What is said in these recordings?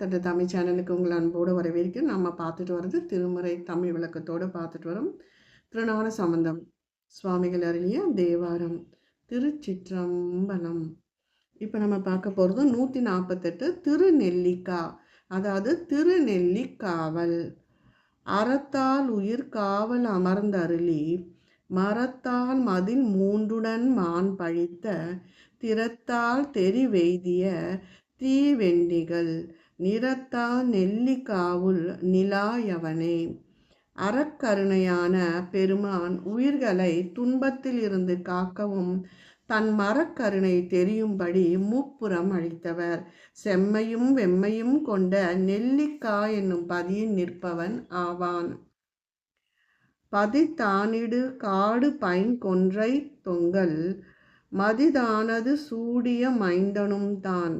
தட்டு தமிழ் சேனலுக்கு உங்களை அன்போடு வரவேற்கிறேன். நம்ம பார்த்துட்டு வர்றது திருமுறை தமிழ் விளக்கத்தோடு பார்த்துட்டு வரோம். திருநான சம்பந்தம். சுவாமிகள் அருளிய தேவாரம். திருச்சிற்றம்பலம். இப்போ நம்ம பார்க்க போகிறது நூற்றி நாற்பத்தெட்டு திருநெல்லிக்கா. அதாவது திருநெல்லிக்காவல். அறத்தால் உயிர் காவல் அமர்ந்த அருளி மரத்தால் மதில் மூன்றுடன் மான் பழித்த திறத்தால் தெரிவெய்திய தீவெண்டிகள் நிறத்தா நெல்லிக்காவுள் நிலாயவனே. அறக்கருணையான பெருமான் உயிர்களை துன்பத்தில் இருந்து காக்கவும் தன் மரக்கருணை தெரியும்படி முப்புறம் அளித்தவர். செம்மையும் வெம்மையும் கொண்ட நெல்லிக்கா என்னும் பதியில் நிற்பவன் ஆவான். பதித்தானிடு காடு பைன் கொன்றை தொங்கல் மதிதானது சூடிய மைந்தனும் தான்.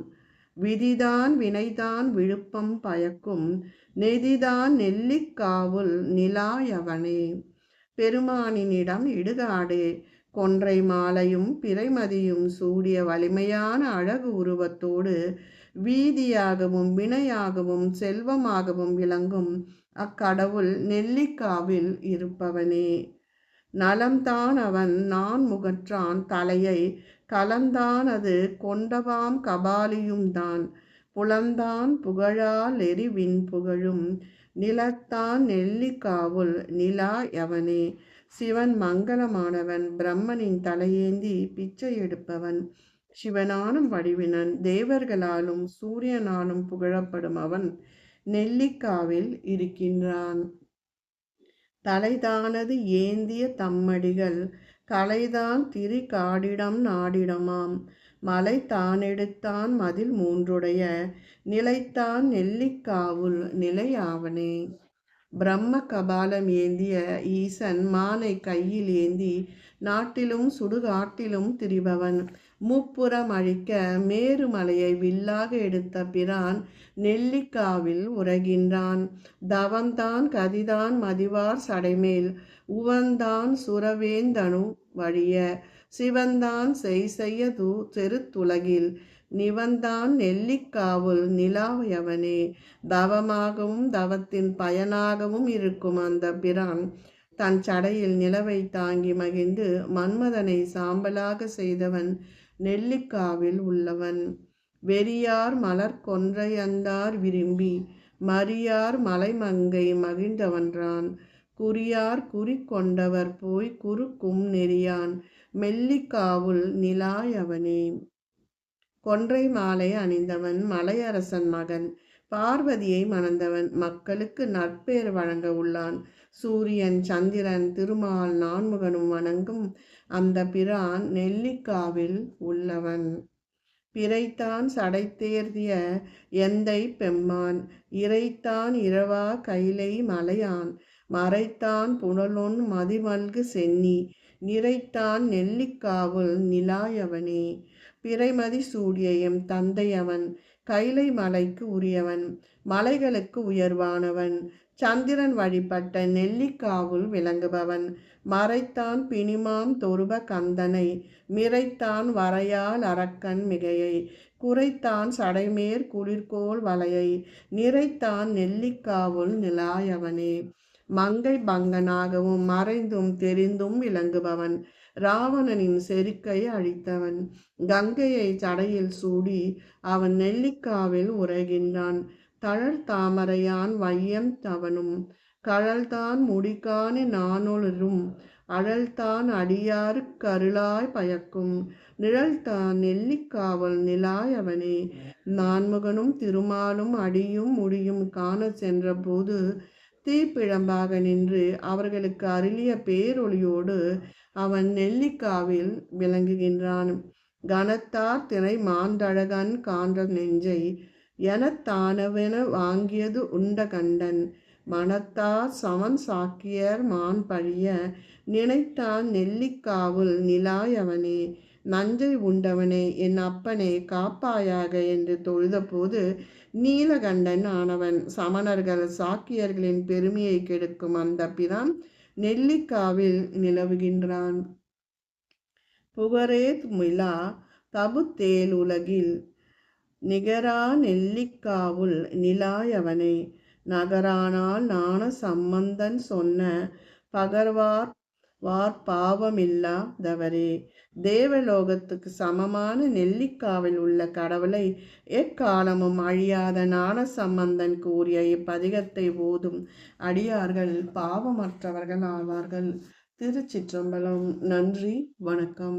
விதிதான் வினைதான் விழுப்பம் பயக்கும் நெதிதான் நெல்லிக்காவுல் நிலாயவனே. பெருமானினிடம் இடுகாடே கொன்றை மாலையும் பிறைமதியும் சூடிய வலிமையான அழகு உருவத்தோடு வீதியாகவும் வினையாகவும் செல்வமாகவும் விளங்கும் அக்கடவுள் நெல்லிக்காவில் இருப்பவனே. நலம்தான் அவன் நான் முகற்றான் தலையை கலந்தான் அது கொண்டவாம் கபாலியும் தான் புலந்தான் புகழால் எரிவின் புகழும். நிலத்தான் நெல்லிக்காவுள் நிலா எவனே சிவன் மங்களமானவன். பிரம்மனின் தலையேந்தி பிச்சை எடுப்பவன். சிவனானும் வடிவினன். தேவர்களாலும் சூரியனாலும் புகழப்படும் அவன் நெல்லிக்காவில் இருக்கின்றான். தலைதானது ஏந்திய தம்மடிகள். கலைதான் திரி காடிடம் நாடிடமாம். மலை தானெடுத்தான் மதில் மூன்றுடைய நிலைத்தான் நெல்லிக்காவுள் நிலையாவனே பிரம்ம கபாலம் ஏந்திய ஈசன் மானை கையில் ஏந்தி நாட்டிலும் சுடுகாட்டிலும் திரிபவன். முப்புறம் அழிக்க மேருமலையை வில்லாக எடுத்த பிரான் நெல்லிக்காவில் உறகின்றான். தவம்தான் கதிதான் மதிவார் சடைமேல் உவந்தான் சுரவேந்தனு வழிய சிவந்தான் செய் செய்ய தூ தெருத்துலகில் நிவந்தான் நெல்லிக்காவுள் நிலாவையவனே. தவமாகவும் தவத்தின் பயனாகவும் இருக்கும் அந்த பிரான் தன் சடையில் நிலவை தாங்கி மகிழ்ந்து மன்மதனை சாம்பலாக செய்தவன் நெல்லிக்காவில் உள்ளவன். வெறியார் மலர் கொன்றையந்தார் விரும்பி மரியார் மலைமங்கை மகிழ்ந்தவன்றான். குறியார் குறி கொண்டவர் போய் குறுக்கும் நெறியான். மெல்லிக்காவுள் நிலாயவனே. கொன்றை மாலை அணிந்தவன் மலையரசன் மகன். பார்வதியை மணந்தவன் மக்களுக்கு நற்பேர் வழங்க உள்ளான். சூரியன் சந்திரன் திருமால் நான்முகனும் வணங்கும் அந்த பிரான் நெல்லிக்காவில் உள்ளவன். பிறைத்தான் சடைத்தேர்திய எந்தை பெம்மான். இறைத்தான் இரவா கைலை மலையான். மறைத்தான் புனலொன் மதிமல்கு சென்னி நிறைத்தான் நெல்லிக்காவுள் நிலாயவனே. பிறைமதி சூடிய எம் தந்தையவன் கைலை மலைக்கு உரியவன் மலைகளுக்கு உயர்வானவன் சந்திரன் வழிபட்ட நெல்லிக்காவுள் விளங்குபவன் மறைத்தான் பிணிமாம் தொருப கந்தனை மிரைத்தான் வரையால் அரக்கன் மிகையை குறைத்தான் சடைமேற் குளிர்கோள் வலையை நிறைத்தான் நெல்லிக்காவுள் நிலாயவனே. மங்கை பங்கனாகவும் மறைந்தும் தெரிந்தும் விளங்குபவன். ராவணனின் செருக்கை அழித்தவன். கங்கையை சடையில் சூடி அவன் நெல்லிக்காவில் உரைகின்றான் தழல் தாமரையான் வையம் தவனும். கழல்தான் முடிக்கானே நானொளரும் அழல்தான் அடியாறு கருளாய் பயக்கும். நிழல்தான் நெல்லிக்காவல் நிலாயவனே நான்முகனும் திருமாலும் அடியும் முடியும் காண சென்றபோது தீப்பிழம்பாக நின்று அவர்களுக்கு அருளிய பேரொளியோடு அவன் நெல்லிக்காவில் விளங்குகின்றான். கனத்தார் திணை மாந்தழகன் காண்ட நெஞ்சை எனத்தானவென வாங்கியது உண்ட கண்டன். மனத்தார் சமன் சாக்கியர் மான் பழிய நினைத்தான் நெல்லிக்காவுள் நிலாயவனே. நஞ்சை உண்டவனே என் அப்பனே காப்பாயாக என்று தொழுதபோது நீலகண்டன் ஆனவன் சமணர்கள் சாக்கியர்களின் பெருமையை கெடுக்கும் அந்த பிரான் நெல்லிக்காவில் நிலவுகின்றான். புகரேத் மிலா தபுத்தேல் உலகில் நிகரா நெல்லிக்காவுள் நிலாயவனை நகரானால் நாண சம்பந்தன் சொன்ன பகர்வார் வார் பாவமில்லாதவரே. தேவலோகத்துக்கு சமமான நெல்லிக்காவில் உள்ள கடவுளை எக்காலமும் அழியாத ஞான சம்பந்தன் கூறிய இப்பதிகத்தை ஓதும் அடியார்கள் பாவமற்றவர்கள் ஆவார்கள் திருச்சிற்றம்பலம். நன்றி. வணக்கம்.